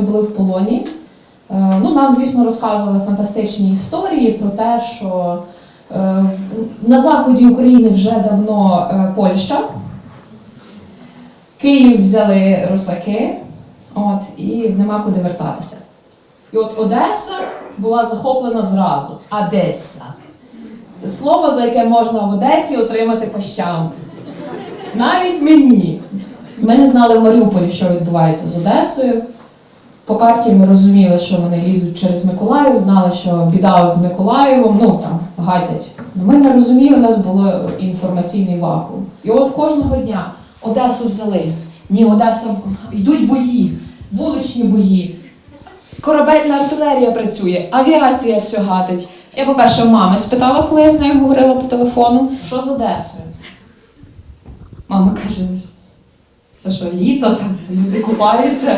в полоні. Е, Ну, нам, звісно, розказували фантастичні історії про те, що е, на заході України вже давно е, Польща. Київ взяли русаки, от, і нема куди вертатися. І от Одеса була захоплена зразу. Одеса. Це слово, за яке можна в Одесі отримати по щам. Навіть мені. Ми не знали в Маріуполі, що відбувається з Одесою. По карті ми розуміли, що вони лізуть через Миколаїв, знали, що біда з Миколаєвом, ну там гатять. Ну, Ми не розуміли, у нас було інформаційний вакуум. І от кожного дня Одесу взяли. Ні, Одеса йдуть бої, вуличні бої. Корабельна артилерія працює, авіація все гатить. Я, по-перше, мами спитала, коли я з нею говорила по телефону, що з Одесою. Мама каже, що, літо, там люди купаються.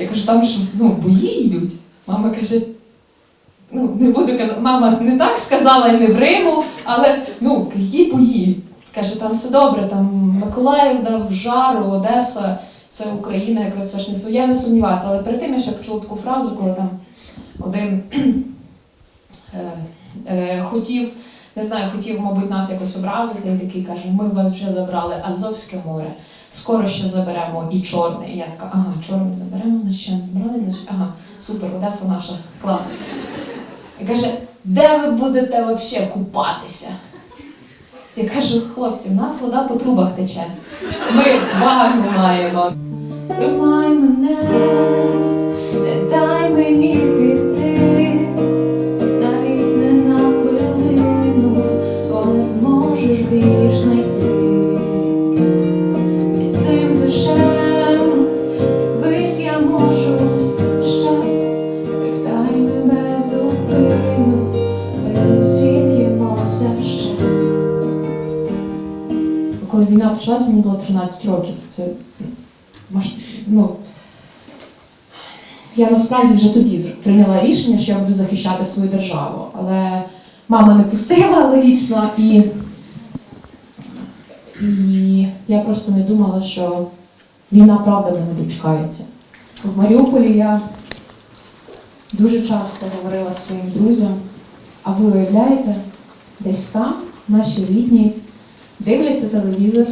Я кажу, там ж ну, бої йдуть. Мама каже, ну, не буду казати, мама не так сказала і не в Риму, але ну, які бої? Каже, там все добре, там Миколаїв дав жару, Одеса, це Україна, яка це ж не Я не сумніваюся, але перед тим я ще почула таку фразу, коли там один е, е, хотів, не знаю, хотів, мабуть, нас якось образити, і такий каже, ми вас вже забрали Азовське море, скоро ще заберемо і Чорне. І я така, ага, чорне заберемо, значить ще не забрали, значить, ага, супер, Одеса наша, клас. І каже, де ви будете взагалі купатися? Я кажу, хлопці, в нас вода по трубах тече. Ми ванну маємо. Тримай мене, війна почалась, мені було 13 років. Це ну, я насправді вже тоді прийняла рішення, що я буду захищати свою державу. Але мама не пустила логічно, і, і я просто не думала, що війна правда мене дочекається. В Маріуполі я дуже часто говорила своїм друзям, а ви уявляєте, десь там наші рідні дивляться телевізор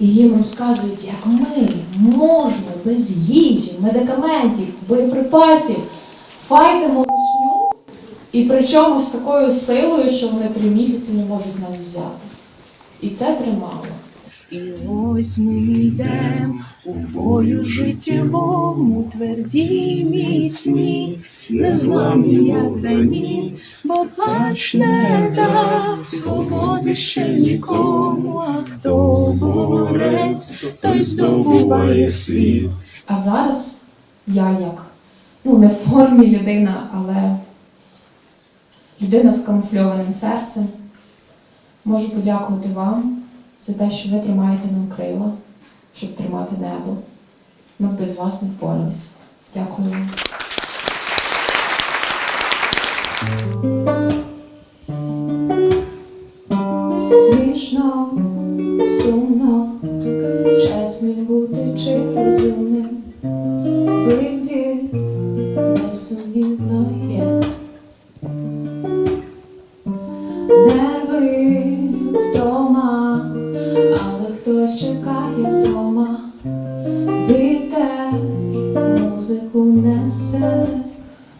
і їм розказують, як ми можна без їжі, медикаментів, боєприпасів файтимо русню, і причому з такою силою, що вони три місяці не можуть нас взяти. І це тримало. І ось ми йдем у бою життєвому, тверді міцні, незламні, як граніт, бо плач не свободи ще нікому, а хто борець, той здобуває світ. А зараз я як, ну не в формі людина, але людина з камуфльованим серцем, можу подякувати вам за те, що ви тримаєте нам крила, щоб тримати небо. Ми б без вас не впоралися. Дякую вам. Хтось чекає вдома. Вітер музику несе.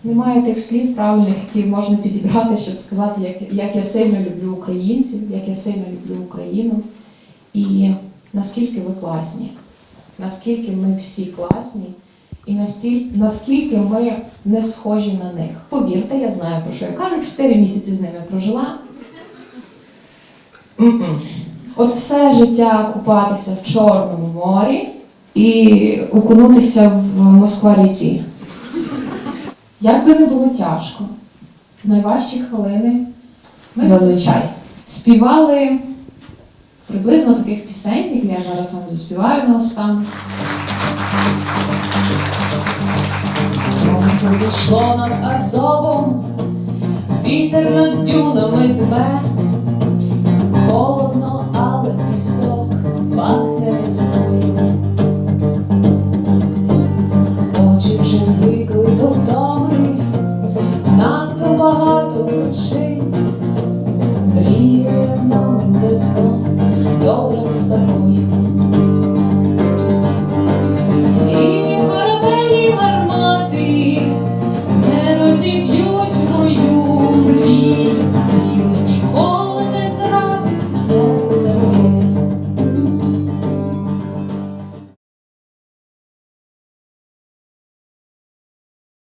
Немає тих слів правильних, які можна підібрати, щоб сказати, як, як я сильно люблю українців, як я сильно люблю Україну. І наскільки ви класні, наскільки ми всі класні, і настільки, наскільки ми не схожі на них. Повірте, я знаю про що я кажу, чотири місяці з ними прожила. М-м. От все життя купатися в Чорному морі і окунутися в Москва-ріці. Як би не було тяжко, в найважчі хвилини ми зазвичай співали приблизно таких пісень, як я зараз вам заспіваю на останок. Сонце зайшло над Азовом, вітер над дюнами дме, know you.